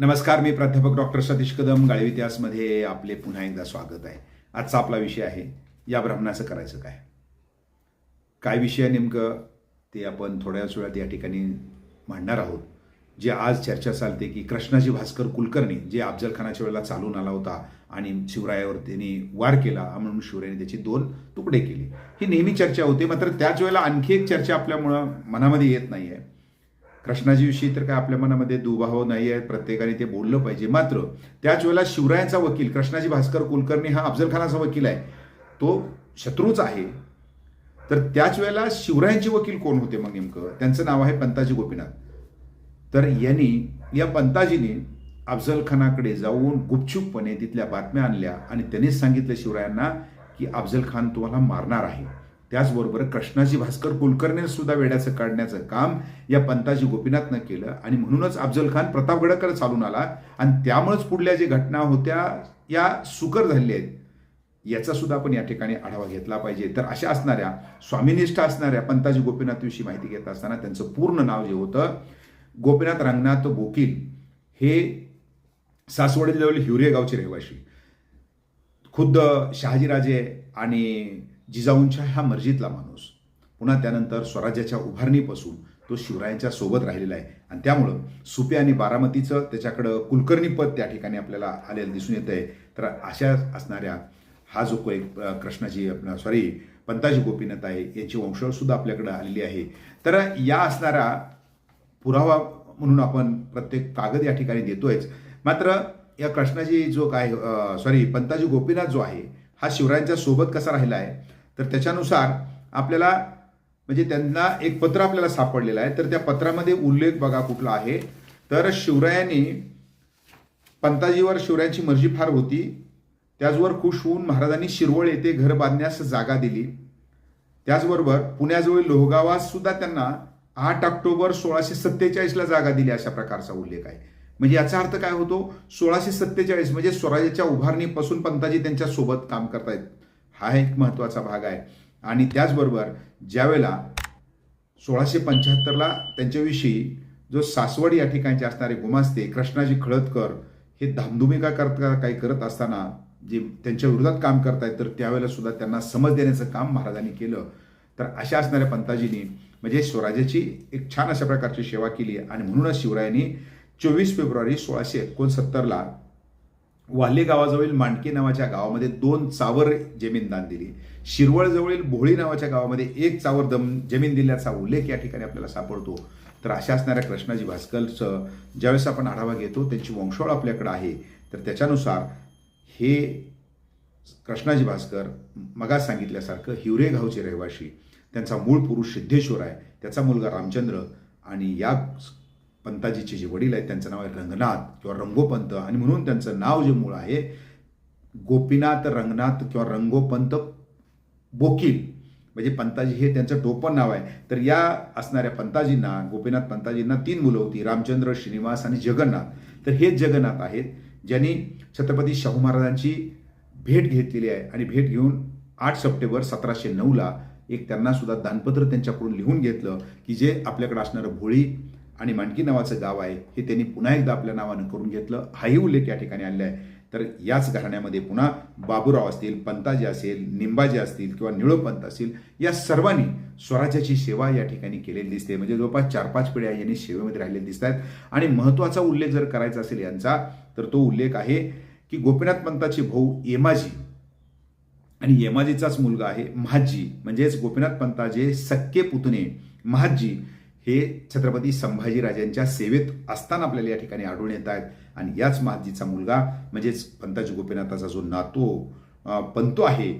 नमस्कार मी प्राध्यापक डॉक्टर सतीश कदम गाळी इतिहासमध्ये आपले पुन्हा एकदा स्वागत आहे. आजचा आपला विषय आहे या ब्राह्मणाचं करायचं काय? काय विषय नेमकं? ते आपण थोड्याच वेळात या ठिकाणी मांडणार आहोत. जे आज चर्चा चालते की कृष्णाजी भास्कर कुलकर्णी जे अफजल खानाच्या वेळेला चालून आला होता आणि शिवरायावर त्यांनी वार केला म्हणून शिवरायाने त्याची दोन तुकडे केले. ही नेहमी चर्चा होते मात्र त्याच वेळेला आणखी एक चर्चा आपल्यामुळं मनामध्ये येत नाही आहे कृष्णाजीविषयी तर काय आपल्या मनामध्ये दुभाव नाही आहे प्रत्येकाने ते बोललं पाहिजे. मात्र त्याच वेळेला शिवरायांचा वकील कृष्णाजी भास्कर कुलकर्णी हा अफजल खानाचा वकील आहे. तो शत्रूच आहे. तर त्याच वेळेला शिवरायांचे वकील कोण होते मग नेमकं? त्यांचं नाव आहे पंताजी गोपीनाथ. तर यांनी या पंताजीने अफजल खानाकडे जाऊन गुपचूपपणे तिथल्या बातम्या आणल्या आणि त्यांनीच सांगितलं शिवरायांना की अफजल खान तुम्हाला मारणार आहे. त्याचबरोबर कृष्णाजी भास्कर कुलकर्णी सुद्धा वेड्याचं काढण्याचं काम या पंताजी गोपीनाथनं केलं. आणि म्हणूनच अफजल खान प्रतापगडाकडे चालून आला. आणि त्यामुळेच पुढल्या ज्या घटना होत्या या सुकर झालेल्या आहेत याचा सुद्धा आपण या ठिकाणी आढावा घेतला पाहिजे. तर अशा असणाऱ्या स्वामीनिष्ठ असणाऱ्या पंताजी गोपीनाथविषयी माहिती घेत असताना त्यांचं पूर्ण नाव जे होतं गोपीनाथ रंगनाथ बोकील हे सासवडीजवळ हिवरे गावचे रहिवाशी. खुद्द शहाजीराजे आणि जिजाऊंच्या ह्या मर्जीतला माणूस. पुन्हा त्यानंतर स्वराज्याच्या उभारणीपासून तो शिवरायांच्या सोबत राहिलेला आहे. आणि त्यामुळं सुपे आणि बारामतीचं त्याच्याकडं कुलकर्णी पद त्या ठिकाणी आपल्याला आलेलं दिसून येत आहे तर अशा असणाऱ्या हा जो को एक अ, कृष्णाजी सॉरी पंताजी गोपीनाथ आहे यांची वंशावळ आपल्याकडं आपल्याकडे आलेली आहे. तर या असणारा पुरावा म्हणून आपण प्रत्येक कागद या ठिकाणी देतोयच. मात्र या कृष्णाजी जो काय सॉरी पंताजी गोपीनाथ जो आहे हा शिवरायांच्या सोबत कसा राहिला आहे तर त्याच्यानुसार आपल्याला म्हणजे त्यांना एक पत्र आपल्याला सापडलेलं आहे. तर त्या पत्रामध्ये उल्लेख बघा कुठला आहे. तर शिवरायांनी पंताजीवर शिवरायांची मर्जी फार होती. त्याचवर खुश होऊन महाराजांनी शिरवळ येथे घर बांधण्यास जागा दिली. त्याचबरोबर पुण्याजवळ लोहगावात सुद्धा त्यांना आठ ऑक्टोबर सोळाशे सत्तेचाळीसला जागा दिली अशा प्रकारचा उल्लेख आहे. म्हणजे याचा अर्थ काय होतो? सोळाशे सत्तेचाळीस म्हणजे स्वराज्याच्या उभारणीपासून पंताजी त्यांच्यासोबत काम करतायत. हा एक महत्त्वाचा भाग आहे. आणि त्याचबरोबर ज्यावेळेला सोळाशे पंच्याहत्तरला त्यांच्याविषयी जो सासवड या ठिकाणचे असणारे गुमास्ते कृष्णाजी खळदकर हे धामधुमिका करता काही करत असताना जे त्यांच्या विरोधात काम करतायत तर त्यावेळेला सुद्धा त्यांना समज देण्याचं काम महाराजांनी केलं. तर अशा असणाऱ्या पंताजींनी म्हणजे स्वराज्याची एक छान अशा प्रकारची सेवा केली आणि म्हणूनच शिवरायांनी चोवीस फेब्रुवारी सोळाशे एकोणसत्तरला वाल्हे गावाजवळील मांडके नावाच्या गावामध्ये दोन चावर जमीन दान दिली. शिरवळजवळील भोळी नावाच्या गावामध्ये एक चावर दम जमीन दिल्याचा उल्लेख या ठिकाणी आपल्याला सापडतो. तर अशा असणाऱ्या कृष्णाजी भास्करचं ज्यावेळेस आपण आढावा घेतो त्यांची वंशोळ आपल्याकडे आहे. तर त्याच्यानुसार हे कृष्णाजी भास्कर मगा सांगितल्यासारखं हिवरे गावचे रहिवाशी त्यांचा मूळ पुरुष सिद्धेश्वर आहे त्याचा मुलगा रामचंद्र आणि या पंताजीचे जे वडील आहेत त्यांचं नाव आहे रंगनाथ किंवा रंगोपंत. आणि म्हणून त्यांचं नाव जे मूळ आहे गोपीनाथ रंगनाथ किंवा रंगोपंत बोकील. म्हणजे पंताजी हे त्यांचं टोपण नाव आहे. तर या असणाऱ्या पंताजींना गोपीनाथ पंताजींना तीन मुलं होती रामचंद्र श्रीनिवास आणि जगन्नाथ. तर हे जगन्नाथ आहेत ज्यांनी छत्रपती शाहू महाराजांची भेट घेतलेली आहे. आणि भेट घेऊन आठ सप्टेंबर सतराशे नऊला एक त्यांना सुद्धा दानपत्र त्यांच्याकडून लिहून घेतलं की जे आपल्याकडे असणारं भोळी आणि मांडकी नावाचं गाव आहे हे त्यांनी पुन्हा एकदा आपल्या नावानं करून घेतलं. हाही उल्लेख या ठिकाणी आलेला आहे. तर याच घराण्यामध्ये पुन्हा बाबूराव असतील पंताजी असेल निंबाजी असतील किंवा निळोपंत असतील या सर्वांनी स्वराज्याची सेवा या ठिकाणी केलेली दिसते. म्हणजे जवळपास चार पाच पिढ्या यांनी सेवेमध्ये राहिलेले दिसत आहेत. आणि महत्त्वाचा उल्लेख जर करायचा असेल यांचा तर तो उल्लेख आहे की गोपीनाथ पंताचे भाऊ येमाजी आणि येमाजीचाच मुलगा आहे महाजी. म्हणजेच गोपीनाथ पंताजे सक्के पुतणे महाजी हे छत्रपती संभाजीराजांच्या सेवेत असताना आपल्याला या ठिकाणी आढळून येत आहेत. आणि याच महाजीचा मुलगा म्हणजेच पंताजी गोपीनाथाचा जो नातो पंतो आहे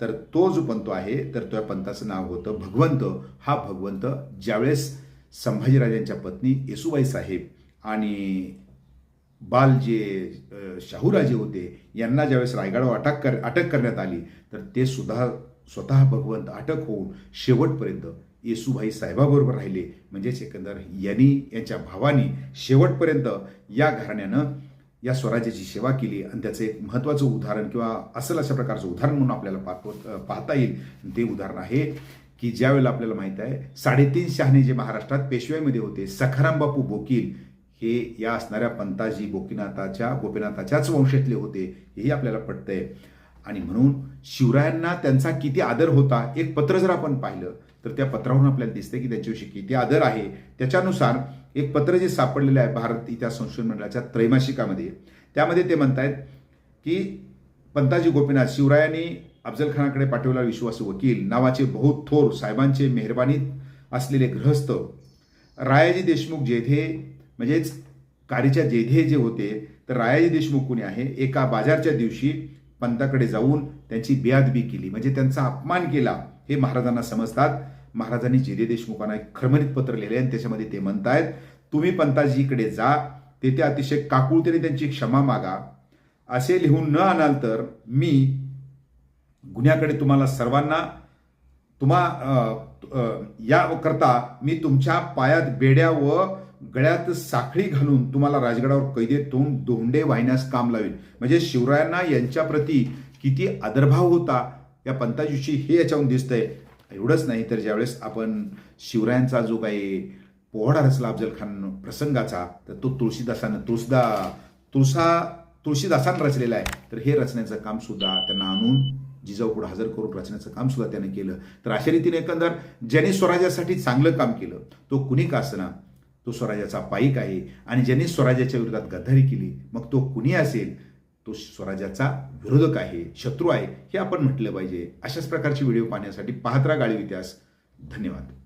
तर तो जो पंतो आहे तर त्या पंताचं नाव होतं भगवंत. हा भगवंत ज्यावेळेस संभाजीराजांच्या पत्नी येसुबाई साहेब आणि बाल जे शाहूराजे होते यांना ज्यावेळेस रायगडावर अटक कर अटक करण्यात आली तर ते सुद्धा स्वतः भगवंत अटक होऊन शेवटपर्यंत येसुभाई साहेबाबरोबर राहिले. म्हणजेच एकंदर यांनी यांच्या भावानी शेवटपर्यंत या घराण्यानं या स्वराज्याची सेवा केली. आणि त्याचं एक महत्त्वाचं उदाहरण किंवा असल अशा प्रकारचं उदाहरण म्हणून आपल्याला पाहतो पाहता येईल. ते उदाहरण आहे की ज्यावेळेला आपल्याला माहीत आहे साडेतीन शहाणे जे महाराष्ट्रात पेशव्यामध्ये होते सखाराम बापू बोकील हे या असणाऱ्या पंताजी गोपीनाथाच्या गोपीनाथाच्याच वंशातले होते हेही आपल्याला पटतंय. आणि म्हणून शिवरायांना त्यांचा किती आदर होता एक पत्र जर आपण पाहिलं तर त्या पत्रावरून आपल्याला दिसते की त्यांच्याविषयी किती आदर आहे. त्याच्यानुसार एक पत्र जे सापडलेलं आहे भारत इतिहास संशोधन मंडळाच्या त्रैमासिकामध्ये. त्यामध्ये ते म्हणतायत की पंताजी गोपीनाथ शिवरायांनी अफजलखानाकडे पाठवलेला विश्वासी वकील नावाचे बहुत थोर साहेबांचे मेहरबानीत असलेले गृहस्थ रायाजी देशमुख जेधे म्हणजेच कारीच्या जेधे जे होते तर रायाजी देशमुख कुणी आहे? एका बाजारच्या दिवशी पंताकडे जाऊन त्यांची बेअदबी केली. म्हणजे त्यांचा अपमान केला. हे महाराजांना समजतात. महाराजांनी जेधे देशमुखांना एक खरमरीत पत्र लिहिले आणि त्याच्यामध्ये ते म्हणतायत तुम्ही पंताजीकडे जा तेथे अतिशय काकुळतेने त्यांची क्षमा मागा. असे लिहून न आणाल तर मी गुन्ह्याकडे तुम्हाला सर्वांना तुम्हा या करता मी तुमच्या पायात बेड्या व गळ्यात साखळी घालून तुम्हाला राजगडावर कैदेत तोंड दोंडे वाहिण्यास काम लावेल म्हणजे शिवरायांना यांच्याप्रती किती आदरभाव होता. या पंताजीची हे याच्याहून दिसतंय. एवढंच नाही तर ज्यावेळेस आपण शिवरायांचा जो काही पोहडा रचला अफजल खान प्रसंगाचा तर तो तुळशीदासानं तुळसदा तुळसा तुळशीदासानं रचलेला आहे. तर हे रचण्याचं काम सुद्धा त्यांना आणून जिजाऊपुढे हजर करून रचण्याचं काम सुद्धा त्याने केलं. तर अशा रीतीने एकंदर ज्याने स्वराज्यासाठी चांगलं काम केलं तो कुणी का असना तो स्वराज्याचा पाईक आहे. आणि ज्यांनी स्वराज्याच्या विरोधात गद्दारी केली मग तो कुणी असेल? तो स्वराज्याचा विरोधक आहे शत्रू आहे हे आपण म्हटलं पाहिजे. अशाच प्रकारचे व्हिडिओ पाहण्यासाठी पाहत राहा इतिहास. धन्यवाद.